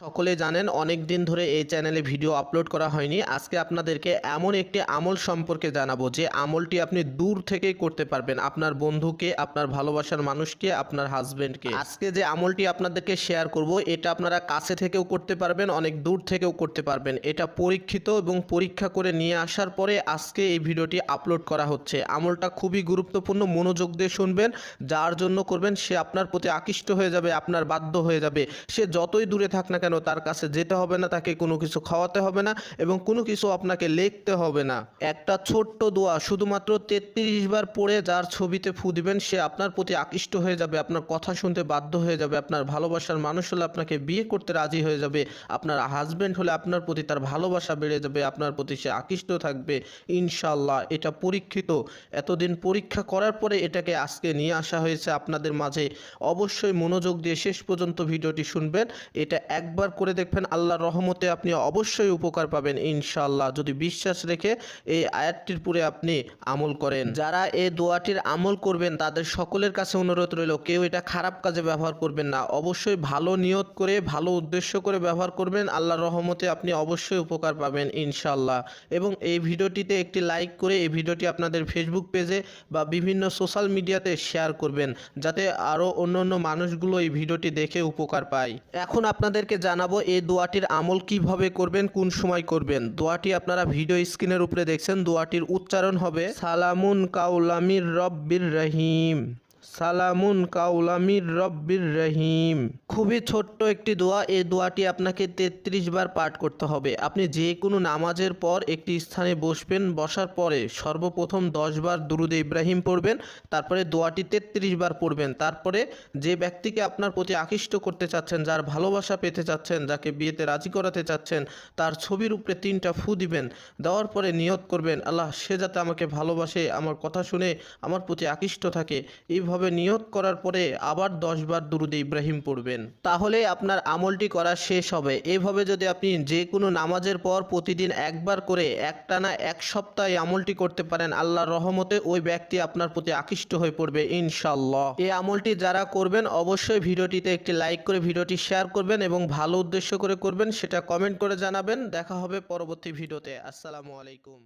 সকলে জানেন অনেক দিন ধরে এই চ্যানেলে ভিডিও আপলোড করা হয়নি। আজকে আপনাদেরকে এমন একটি আমল সম্পর্কে জানাব যে আমলটি আপনি দূর থেকেই করতে পারবেন আপনার বন্ধুকে, আপনার ভালোবাসার মানুষকে, আপনার হাজবেন্ডকে আজকে যে আমলটি আপনাদেরকে শেয়ার করব, এটা আপনারা কাছে থেকেও করতে পারবেন, অনেক দূর থেকেও করতে পারবেন। এটা পরীক্ষিত এবং পরীক্ষা করে নিয়ে আসার পরে আজকে এই ভিডিওটি আপলোড করা হচ্ছে। আমলটা খুবই গুরুত্বপূর্ণ, মনোযোগ দিয়ে শুনবেন। যার জন্য করবেন, সে আপনার প্রতি আকৃষ্ট হয়ে যাবে, আপনার বাধ্য হয়ে যাবে। সে যতই দূরে থাক না কেন তার কাছে যেতে হবে না, তাকে কোনো কিছু খাওয়াতে হবে না এবং কোনো কিছু আপনাকে লিখতে হবে না। একটা ছোট্ট দোয়া, শুধুমাত্র তেত্রিশ বার পড়ে যার ছবিতে ফু দিবেন, সে আপনার প্রতি আকৃষ্ট হয়ে যাবে, আপনার কথা শুনতে বাধ্য হয়ে যাবে, আপনার ভালোবাসার মানুষ হলে আপনাকে বিয়ে করতে রাজি হয়ে যাবে, আপনার হাজবেন্ড হলে আপনার প্রতি তার ভালোবাসা বেড়ে যাবে, আপনার প্রতি সে আকৃষ্ট থাকবে ইনশাল্লাহ এটা পরীক্ষিত। এতদিন পরীক্ষা করার পরে এটাকে আজকে নিয়ে আসা হয়েছে আপনাদের মাঝে। অবশ্যই মনোযোগ দিয়ে শেষ পর্যন্ত ভিডিওটি শুনবেন। এটা একবার করে দেখবেন আল্লাহর রহমতে আপনি অবশ্যই উপকার পাবেন ইনশাল্লাহ যদি বিশ্বাস রেখে এই আয়াতটির পুরে আপনি আমল করেন। যারা এই দোয়াটির আমল করবেন, তাদের সকলের কাছে অনুরোধ রইল, কেউ এটা খারাপ কাজে ব্যবহার করবেন না। অবশ্যই ভালো নিয়ত করে, ভালো উদ্দেশ্য করে ব্যবহার করবেন, আল্লাহর রহমতে আপনি অবশ্যই উপকার পাবেন ইনশাল্লাহ এবং এই ভিডিওটিতে একটি লাইক করে এই ভিডিওটি আপনাদের ফেসবুক পেজে বা বিভিন্ন সোশ্যাল মিডিয়াতে শেয়ার করবেন, যাতে আরও অন্য অন্য মানুষগুলো এই ভিডিওটি দেখে উপকার পায়। এখন আপনাদেরকে জানাব এই দোয়াটির আমল কীভাবে করবেন, কোন সময় করবেন। দোয়াটি আপনারা ভিডিও স্ক্রিনের উপরে দেখছেন। দোয়াটির উচ্চারণ হবে, সালামুন কাউলামির রব্বির রহিম। সালামুন কাউলামির রব্বির রহিম। খুবই ছোট্ট একটি দোয়া এই দোয়াটি আপনাকে তেত্রিশ বার পাঠ করতে হবে। আপনি যে কোনো নামাজের পর একটি স্থানে বসবেন, বসার পরে সর্বপ্রথম দশ বার দুরুদে ইব্রাহিম পড়বেন, তারপরে দোয়াটি তেত্রিশ বার পড়বেন। তারপরে যে ব্যক্তিকে আপনার প্রতি আকৃষ্ট করতে চাচ্ছেন, যার ভালোবাসা পেতে চাচ্ছেন, যাকে বিয়েতে রাজি করাতে চাচ্ছেন, তার ছবির উপরে তিনটা ফু দিবেন, দেওয়ার পরে নিয়ত করবেন, আল্লাহ, সে যাতে আমাকে ভালোবাসে, আমার কথা শুনে, আমার প্রতি আকৃষ্ট থাকে। এইভাবে নিয়ত করার পরে আবার দশ বার দুরুদে ইব্রাহিম পড়বেন। তাহলে আপনার আমলটি করা শেষ হবে। এইভাবে যদি আপনি যে কোনো নামাজের পর প্রতিদিন একবার করে একটানা এক সপ্তাহ আমলটি করতে পারেন, আল্লাহর রহমতে ওই ব্যক্তি আপনার প্রতি আকৃষ্ট হয়ে পড়বে ইনশাল্লাহ এই আমলটি যারা করবেন, অবশ্যই ভিডিওটিতে একটি লাইক করে ভিডিওটি শেয়ার করবেন এবং ভালো উদ্দেশ্য করে করবেন, সেটা কমেন্ট করে জানাবেন। দেখা হবে পরবর্তী ভিডিওতে। আসসালামু আলাইকুম।